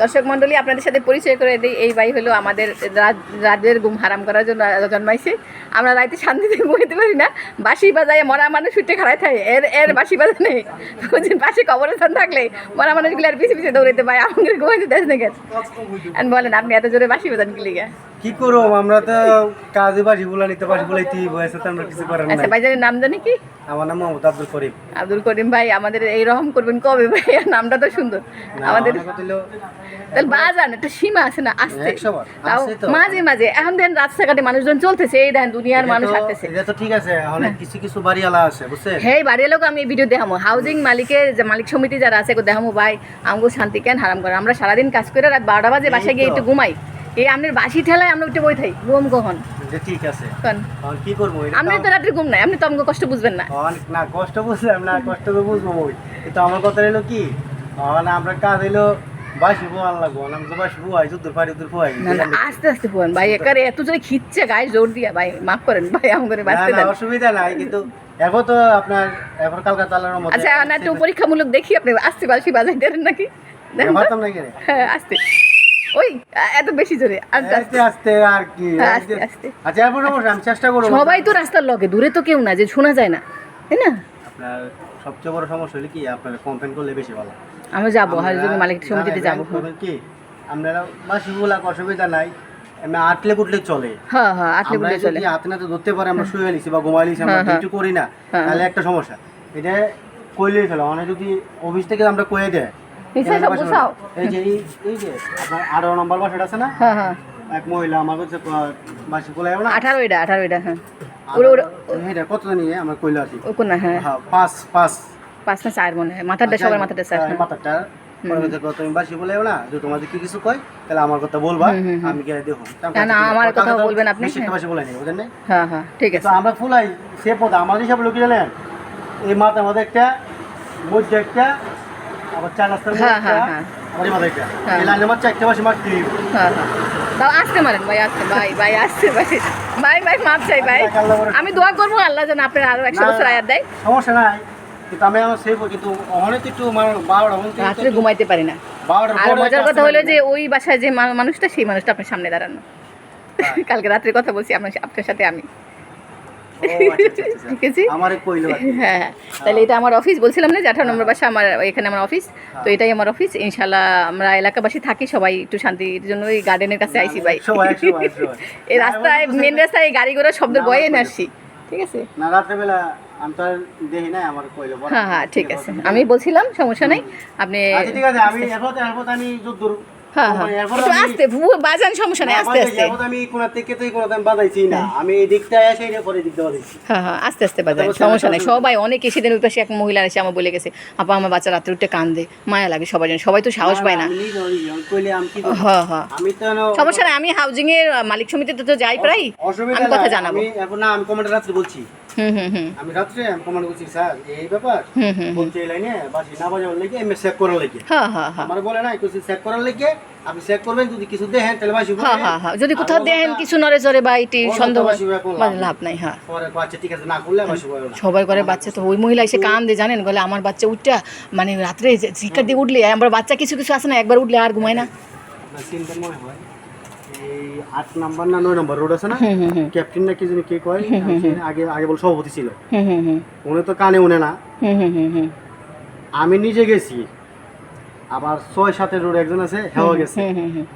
দর্শক মণ্ডলী আপনাদের সাথে পরিচয় করে দিই এই ভাই হলো আমাদের রাতের ঘুম হারাম করার জন্য জন্মাইছে। আমরা রাইতে শান্তিতে ঘুমাইতে পারি না বাসি বাজায় মরা মানুষ উঠে খাড়ায় থাকে এর এর বাসি বাজা নেই। বুঝছেন বাসি কবরস্থান থাকলে মরা মানুষগুলো আর পিছিয়ে পিছিয়ে দৌড়াইতে পায় আমাদের ঘুমাইতে দেশ না গেছে বলেন আপনি এত জোরে বাসি বাজান কি লিগা? কি করব? আমরা তো কাজে বাসি বলা নিতে বলাইতে বয়সে তো আমরা কিছু করার আচ্ছা নাই। নাম জানি কি? আমার নাম মোহাম্মদ আব্দুল করিম। আব্দুল করিম ভাই আমাদের এই রকম করবেন কবে ভাই? নামটা তো সুন্দর। আমাদের তাহলে বাজান একটা সীমা আছে না? আসতে। মাঝে মাঝে। এখন দেন রাস্তাঘাটে মানুষজন চলতেছে এই দেন দুনিয়ার মানুষ হাঁটতেছে। এটা তো ঠিক আছে অনেক কিছু কিছু বাড়িওয়ালা আছে বুঝছেন? হেই বাড়ির লোক আমি এই ভিডিও দেখামো। হাউজিং মালিকের যে মালিক সমিতি যারা আছে গো দেখামো ভাই। আমগো শান্তি কেন হারাম করে? আমরা সারাদিন কাজ করে রাত বারোটা বাজে বাসায় গিয়ে একটু ঘুমাই। এই আপনার বাসি ঠেলায় আমরা উঠে বই থাই ঘুম কখন? ঠিক আছে। কি করব? আপনি তো রাত্রে ঘুম নাই আপনি তো আমাকে কষ্ট বুঝবেন না। না কষ্ট বুঝলাম না কষ্ট তো বুঝব ওই কিন্তু আমার কথা হলো কি আমরা কাজ আমি তো না আস্তে আস্তে ফোন ভাই একারে এত জোরে খিচ্ছে গায়ে জোর দিয়া। ভাই মাফ করেন ভাই আমাকে না বাঁচতে না দেন। অসুবিধা নাই কিন্তু এখন তো আপনার এখন কালকা তালার মধ্যে আচ্ছা না একটু পরীক্ষামূলক দেখি আপনি আসতে বাসি বাজাই দেন নাকি? দেখেন তো। হ্যাঁ আসতে। ওই এত বেশি জোরে আস্তে আস্তে। আর কি হ্যাঁ, আস্তে, আস্তে। আচ্ছা আমি চেষ্টা করব। সবাই তো রাস্তার লগে দূরে তো কেউ না যে শোনা যায় না তাই না? আপনার সবচেয়ে বড় সমস্যা হলো কি আপনার কমপ্লেন করলে বেশি ভালো। আমরা যাব হাজির আমরা- মালিক সমিতিতে যাব। কি আপনারা অসুবিধা নাই এমনি আটলে কুটলে চলে। হ্যাঁ হ্যাঁ আটলে বলে চলে। হাতে নাতে ধরতে পারি আমরা শুয়ে নিছি বা ঘুমাই নিছি আমরা হ্যাঁ, হ্যাঁ। করি না। হ্যাঁ। তাহলে একটা সমস্যা। এটা কইলেই ফেলো অনেক যদি অফিস থেকে আমরা কয়ে দেয় নিশ্চয়ই সব বুঝাও। এই যে এই এই যে আপনার আঠারো নম্বর বাসাটা আছে না? হ্যাঁ হ্যাঁ। এক মহিলা আমার কাছে বাসি না? হ্যাঁ। এটা কত নিয়ে আমার কইলো আর ও কোন হ্যাঁ। হ্যাঁ, পাঁচ পাঁচ। পাঁচ না চার মনে হয়। মাথাটা আচ্ছা, সবার মাথাটা চার। মাথাটা তুমি বাসি বলে না? যে তোমাদের কি কিছু কয়? তাহলে আমার কথা বলবা। আমি দেখো। না, আমার কথা বলবেন আপনি, একটা বাসি বলে না? হ্যাঁ হ্যাঁ ঠিক তো আছে। আমরা ফুলাই সে পদ আমাদের হিসাবে লোক জানেন এই মাথার মধ্যে একটা মধ্যে একটা আবার হ্যাঁ, হ্যাঁ, হ্যাঁ। হ্যাঁ। হ্যাঁ হ্যাঁ। আমি দোয়া করব আল্লাহ যেন আপনার আরও একশো বছর আয়াত দেয়। সমস্যা নাই। কিন্তু আমি আমার সেভ কিন্তু অনেক একটু রাত্রে ঘুমাইতে পারি না। আর মজার কথা হলো যে ওই বাসায় যে মানুষটা সেই মানুষটা আপনার সামনে দাঁড়ানো। কালকে রাত্রে কথা বলছি আপনার আপনার সাথে আমি। আচ্ছা, আচ্ছা, আচ্ছা। ঠিক আছে আমারে কইলো আর কি। হ্যাঁ হ্যাঁ। তাহলে এটা আমার অফিস বলছিলাম না যে আঠারো নম্বর বাসা আমার এখানে আমার অফিস তো এটাই আমার অফিস ইনশাল্লাহ আমরা এলাকাবাসী থাকি সবাই একটু শান্তির জন্য ওই গার্ডেনের কাছে আইসি ভাই। এই রাস্তায় মেন রাস্তায় এই গাড়ি ঘোড়া শব্দ বয়ে আমার আসছি ঠিক আছে? না রাত্রেবেলা। হ্যাঁ হ্যাঁ ঠিক আছে আমি বলছিলাম সমস্যা নাই। আপনি ঠিক আছে আমি আমি হ্যাঁ হ্যাঁ। একটু আমি- আস্তে বাজান সমস্যা নাই আস্তে আস্তে। আমি কোন থেকে তুই কোন আমি বাজাইছি না। আমি এই দিকটা এসে এটা পরে দিকটা বাজাইছি। হ্যাঁ হ্যাঁ আস্তে আস্তে বাজান সমস্যা নাই। পারছি। সবাই অনেকে ওই পাশে এক মহিলা এসে আমার বলে গেছে আপা আমার বাচ্চা রাত্রে উঠে কান্দে মায়া লাগে সবাই জানে সবাই তো সাহস পায় না? হ্যাঁ হ্যাঁ। আমি তো সমস্যা নাই আমি হাউজিং এর মালিক সমিতিতে তো যাই প্রায়। আমি কথা জানাব। না আমি রাত্রে বলছি। আমি রাত্রে কমান্ড করছি স্যার এই ব্যাপার। বলছে এই লাইনে বাসি না বাজাবার লেগে এমনি চেক করার লেগে। হ্যাঁ হ্যাঁ হ্যাঁ আমার বলে না কিছু চেক করার লেগে আপনি চেক করবেন যদি কিছু দেখেন তাহলে বাসি হ্যাঁ হ্যাঁ হ্যাঁ যদি কোথাও দেখেন কিছু নড়ে চড়ে বা এটি সন্দেহ মানে লাভ নাই হ্যাঁ আচ্ছা ঠিক আছে না করলে বাসি সবার ঘরে বাচ্চা তো ওই মহিলা এসে কান দিয়ে জানেন বলে আমার বাচ্চা উঠটা মানে রাত্রে শিক্ষার দিয়ে উঠলে আমার বাচ্চা কিছু কিছু আসে না একবার উঠলে আর ঘুমায় না। চিন্তা মনে হয়। এই আট নাম্বার না নয় নম্বর রোড আছে না? ক্যাপ্টেন না কি জানি কে কয়? আগে আগে বল সভাপতি ছিল। উনি তো কানে উনে না। আমি নিজে গেছি। আবার ছয় সাতের রোড একজন আছে হেওয়া গেছে। হুম হুম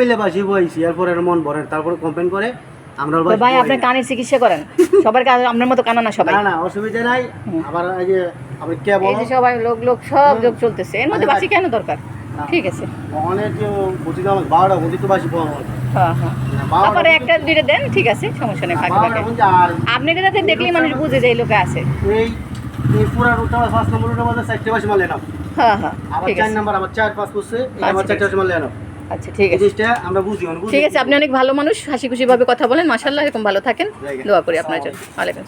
মিলে বাসি বইছি এরপর এর মন ভরে তারপরে কমপ্লেন করে আমরা ভাই আপনি না। কানের চিকিৎসা করেন। সবার কাছে আপনার মতো কানা না সবাই। না না অসুবিধা নাই। আবার এই যে আপনি কে এই যে সবাই লোক লোক সব যোগ চলতেছে। এর মধ্যে আচ্ছা, বাঁচি কেন দরকার? ঠিক আছে। হ্যাঁ হ্যাঁ। তারপরে একটা দুইটা দেন ঠিক আছে সমস্যা নেই ফাঁকে ফাঁকে। বুঝি আর আপনি এটাতে দেখলেই মানুষ বুঝে লোকে আছে। হ্যাঁ হ্যাঁ ঠিক আছে। আচ্ছা, ঠিক আছে। ঠিক আপনি অনেক ভালো মানুষ হাসি খুশি ভাবে কথা বলেন মাসাল্লাহ এরকম ভালো থাকেন। দোয়া করি আপনার জন্য। ওয়ালাইকুম।